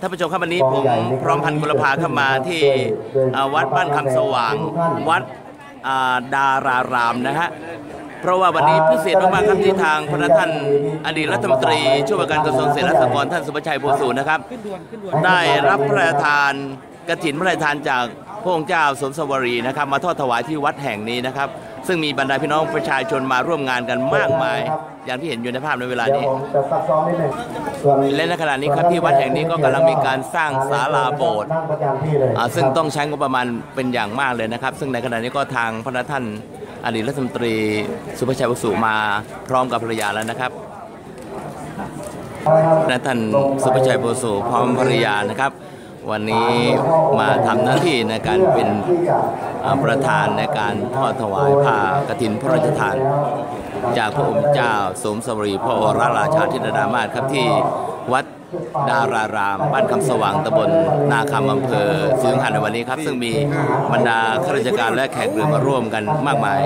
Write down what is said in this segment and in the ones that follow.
ท่านผู้ชมครับวันนี้ผมพร้อมพันธุ์กุลภาเข้ามาที่อ่าวัดบ้านคำสว่าง วัดอ่าดารารามนะฮะเพราะว่าวันนี้พิเศษมากๆครับที่ทางพระท่านอดีตรัฐมนตรีช่วยว่าการกระทรวงเกษตรและสหกรณ์ท่านสุภชัยโพสูนะครับ ได้รับพระราชทานกฐินพระราชทานจากพระองค์เจ้าสมสวรีนะครับ มาทอดถวายที่วัดแห่งนี้นะครับ ซึ่งมีบรรดาพี่น้องประชาชนมาร่วมงานกันมากมาย อย่างที่เห็นอยู่ในภาพในเวลาเดี๋ยวนี้ผมจะซักซ้อมนิดหนึ่งส่วนและในขณะนี้ครับที่วัดแห่งนี้ก็กำลังมีการสร้างศาลาโบสถ์นั่งประจำที่เลยอ่าซึ่งต้องใช้งบประมาณเป็นอย่างมากเลยนะครับ ซึ่งในขณะนี้ก็ทางพระท่านอดีตรัฐมนตรีสุภชัยวสุมาพร้อมกับภรรยาแล้วนะครับพระท่านสุภชัยโพสุพร้อมภรรยานะครับ วันนี้มาทำหน้าที่ในการเป็นประธานในการทอดถวายผ้ากฐินพระราชทาน จากพระองค์เจ้าสมสวรีพระโอรราชาธินดามาศครับที่วัดดาราราม บ้านคำสว่างตำบลนาคำอำเภอศรีสงขลาในวันนี้ครับ ซึ่งมีบรรดาข้าราชการและแขกเรือมาร่วมกันมากมาย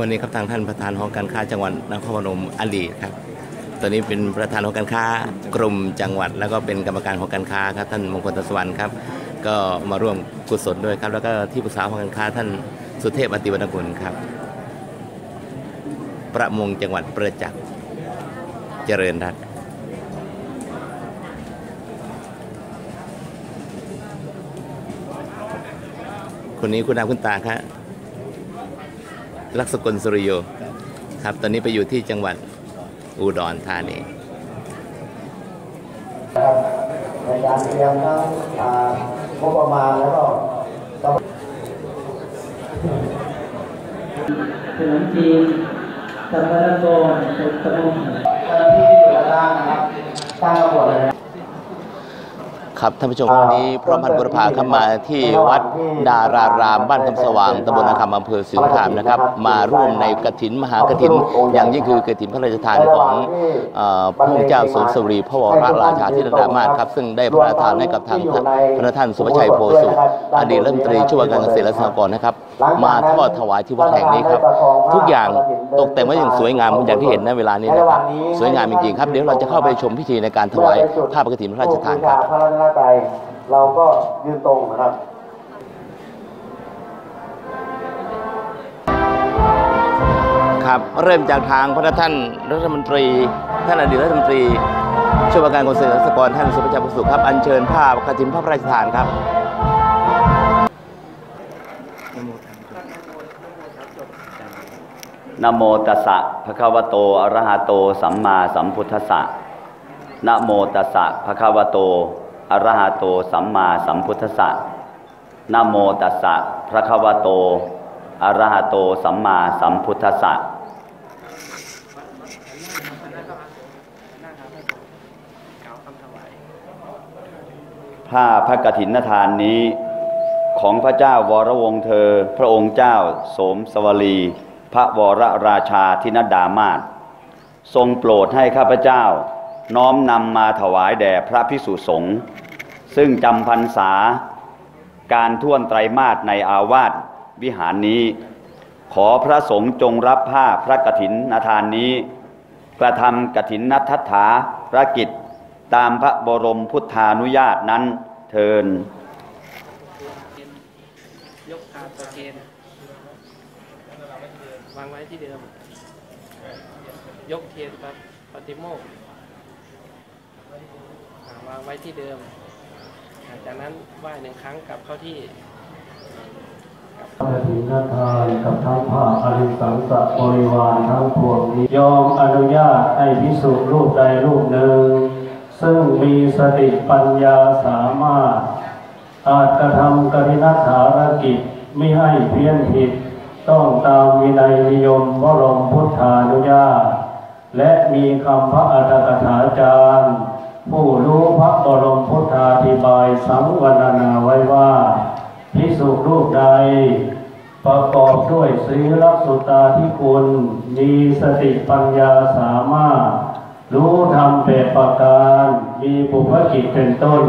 วันนี้ครับทางท่านประธานหอการค้าจังหวัดนครพนมอดีตครับตอนนี้เป็นประธานหอการค้ากรมจังหวัด แล้วก็เป็นกรรมการหอการค้าครับท่านมงคลตสวรรค์ครับก็มาร่วมกุศลด้วยครับ แล้วก็ที่ปรึกษาหอการค้าท่านสุเทพอติวรรณกุลครับ ประมงจังหวัดประจักษ์เจริญรัตน์คนนี้คุณอาคุณตาครับ ลักษกลสุริโยครับตอนนี้ไปอยู่ที่จังหวัดอุดรธานีในการเตรียมทั้งอ่างบประมาณแล้วก็ขนมจีนสัมภาระกรสุขนมเจ้าหน้าที่ที่อยู่ด้านล่างนะครับตั้งระบบเลยนะ ครับครับท่านผู้ชมวันนี้พร้อมพันธุ์บุรพาเข้ามาที่วัดดารารามบ้านคำสว่างตำบลนาคำอำเภอสิงห์คามนะครับ มาร่วมในกฐินมหากฐิน อย่างยิ่งคือกฐินพระราชทานของเอ่อพระองค์เจ้าสมสวรีพระวรราชาธินดามาศครับ ซึ่งได้พระราชทานให้กับทางพระท่านสุภชัยโพสุอดีตรัฐมนตรีช่วยว่าการเกษตรและสหกรณ์นะครับ มาทอดถวายที่วัดแห่งนี้ครับ ทุกอย่างตกแต่งไว้อย่างสวยงามอย่างที่เห็นในเวลานี้นะครับสวยงามจริงๆครับเดี๋ยวเราจะเข้าไปชมพิธีในการถวายผ้ากฐินพระราชทานครับพระราชนาไตรเราก็ยืนตรงนะครับครับเริ่มจากทางพระท่านรัฐมนตรี ท่านอดีตรัฐมนตรีช่วยว่าการเกษตรและสหกรณ์ท่านสุภชัยประสุขครับ อัญเชิญภาพกฐินพระราชทานครับนะโมตัสสะภะคะวะโตอะระหะโต สัมมาสัมพุทธัสสะนะโมตัสสะภะคะวะโต อรหะโตสัมมาสัมพุทธัสสะนะโมตัสสะภะคะวะโตอรหะโตสัมมาสัมพุทธัสสะผ้าพระกฐินทานนี้ของพระเจ้าวรวงเธอ พระองค์เจ้าโสมสวลี พระวรราชาธินดามาศทรงโปรดให้ข้าพเจ้า น้อมนำมาถวายแด่พระพิสุสงฆ์ซึ่งจำพรรษาการท่วนไตรมาสในอาวาสวิหารนี้ ขอพระสงฆ์จงรับผ้าพระกฐินนาทานนี้ กระทำกฐินนัทธาพระกิจตามพระบรมพุทธานุญาตนั้นเทินยกขาประเคนวางไว้ที่เดิม ยกเทียนครับปฏิโมก วางไว้ที่เดิม จากนั้นไหว้หนึ่งครั้งกลับเข้าที่พระถินทานกับทั้งผ้าอริสังสะบริวารทั้งปวงนี้ยอมอนุญาตให้พิสุรูปใดรูปหนึ่ง ซึ่งมีสติปัญญาสามารถ อาจกระทำกริณฐารกิจไม่ให้เพี้ยนผิด ต้องตามวินัยนิยมบรมพุทธานุญาต และมีคำพระอัตถกถาจารย์ ผู้รู้พระบรมพุทธาธิบายสังวรรณาไว้ว่าพิสุรูปใด ประกอบด้วยศีลสุตาที่คุณมีสติปัญญาสามารถ รู้ธรรมแปดประการ มีปุพกิจเป็นต้น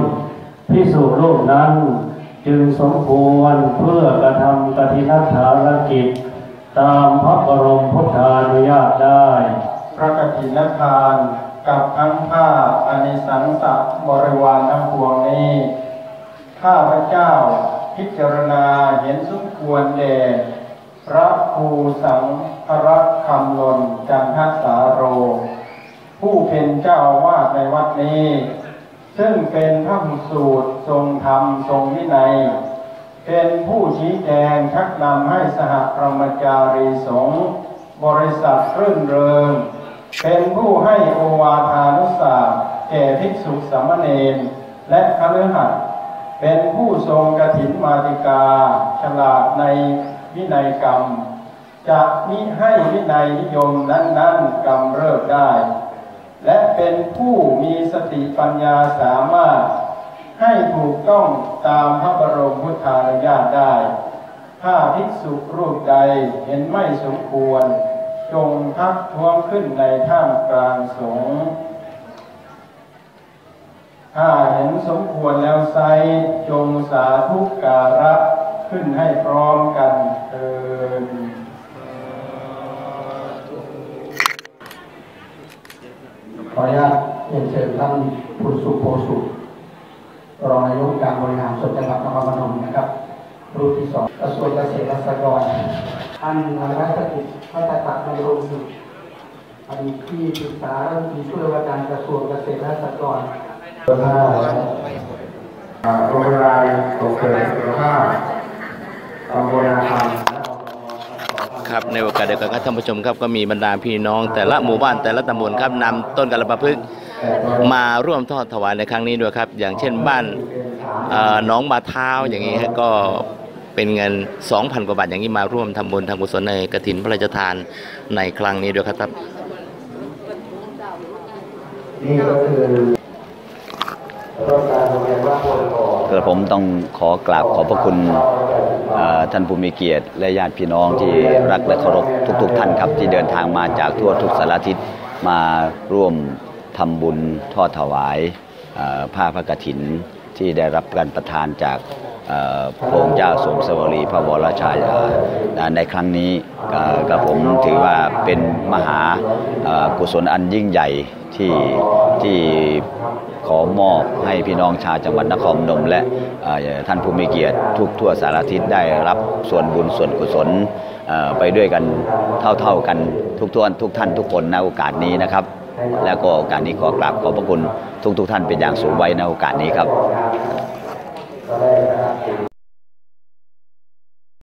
พิสุรูปนั้นจึงสมควรเพื่อกระทำกฐินฐานกิจ ตามพระบรมพุทธานุญาตได้ พระกฐินทาน กับทั้งผ้าอานิสังสะบริวารทั้งปวงนี้ ข้าพระเจ้าพิจารณาเห็นสมควรแด่พระครูสังฆรักคำลนจันทสาโร ผู้เป็นเจ้าวาสในวัดนี้ ซึ่งเป็นพระมสูตรทรงธรรมทรงวินัย เป็นผู้ชี้แจงชักนำให้สหพรหมจารีสงบริษัทรื่นเริง เป็นผู้ให้โอวาทานุสาสแก่ภิกษุสามเณรและคฤหัสถ์เป็นผู้ทรงกถินมาติกา ฉลาดในวินัยกรรม จะมิให้วินัยนิยมนั้นๆกำเริบได้ และเป็นผู้มีสติปัญญาสามารถ ให้ถูกต้องตามพระบรมพุทธานุญาตได้ ถ้าภิกษุรูปใดเห็นไม่สมควร จงทักท้วงขึ้นในท่ามกลางสงฆ์ถ้าเห็นสมควรแล้วไซจงสาธุกการะขึ้นให้พร้อมกันเถิดขออนุญาตเรียนเชิญท่านคุณสุโพสุรองนายกการบริหารส่วนจังหวัดนครพนมนะครับ รูปที่สองกระทรวงเกษตรและสหกรณ์ ท่านนายรัฐกิจพัฒนาในโรงสุขอดีตที่ปรึกษารัฐมนตรีช่วยว่าการกระทรวงเกษตรและสหกรณ์เบอร์ห้าโรงพยาบาลส่งเสริมสุขภาพตำบลนาคำครับในโอกาสเดียวกันครับท่านผู้ชมครับก็มีบรรดาพี่น้อง แต่ละหมู่บ้านแต่ละตำบลครับนำต้นกระปะพึกมาร่วมทอดถวายในครั้งนี้ด้วยครับ อย่างเช่นบ้านหน้องบาเท้าอย่างนี้ก็ เป็นเงิน 2,000 กว่าบาทอย่างนี้มาร่วมทำบุญทำกุศลในกฐินพระราชทานในครั้งนี้ด้วยครับนี่ก็คือรถการโรงเรียนวัดโพธิ์ทองกระผมต้องขอกราบขอบพระคุณเอ่อท่านผู้มีเกียรติและญาติพี่น้องที่รักและเคารพทุก ๆ ท่านครับ ที่เดินทางมาจากทั่วทุกสารทิศมาร่วมทำบุญทอดถวายเอ่อผ้าพระกฐิน ที่ได้รับการประทานจากพระองค์เจ้าสมสวรีพระวรชายาในครั้งนี้กับผมถือว่าเป็นมหากุศลอันยิ่งใหญ่ที่ที่ขอมอบให้พี่น้องชาวจังหวัดนครนมและท่านผู้มีเกียรติทุกทั่วสารทิศได้รับส่วนบุญส่วนกุศลไปด้วยกันเท่าๆกันทุกท่านทุกท่านทุกคนในโอกาสนี้นะครับ แล้วก็โอกาสนี้ขอกราบขอบพระคุณทุกๆท่านเป็นอย่างสูงไว้ในโอกาสนี้ครับ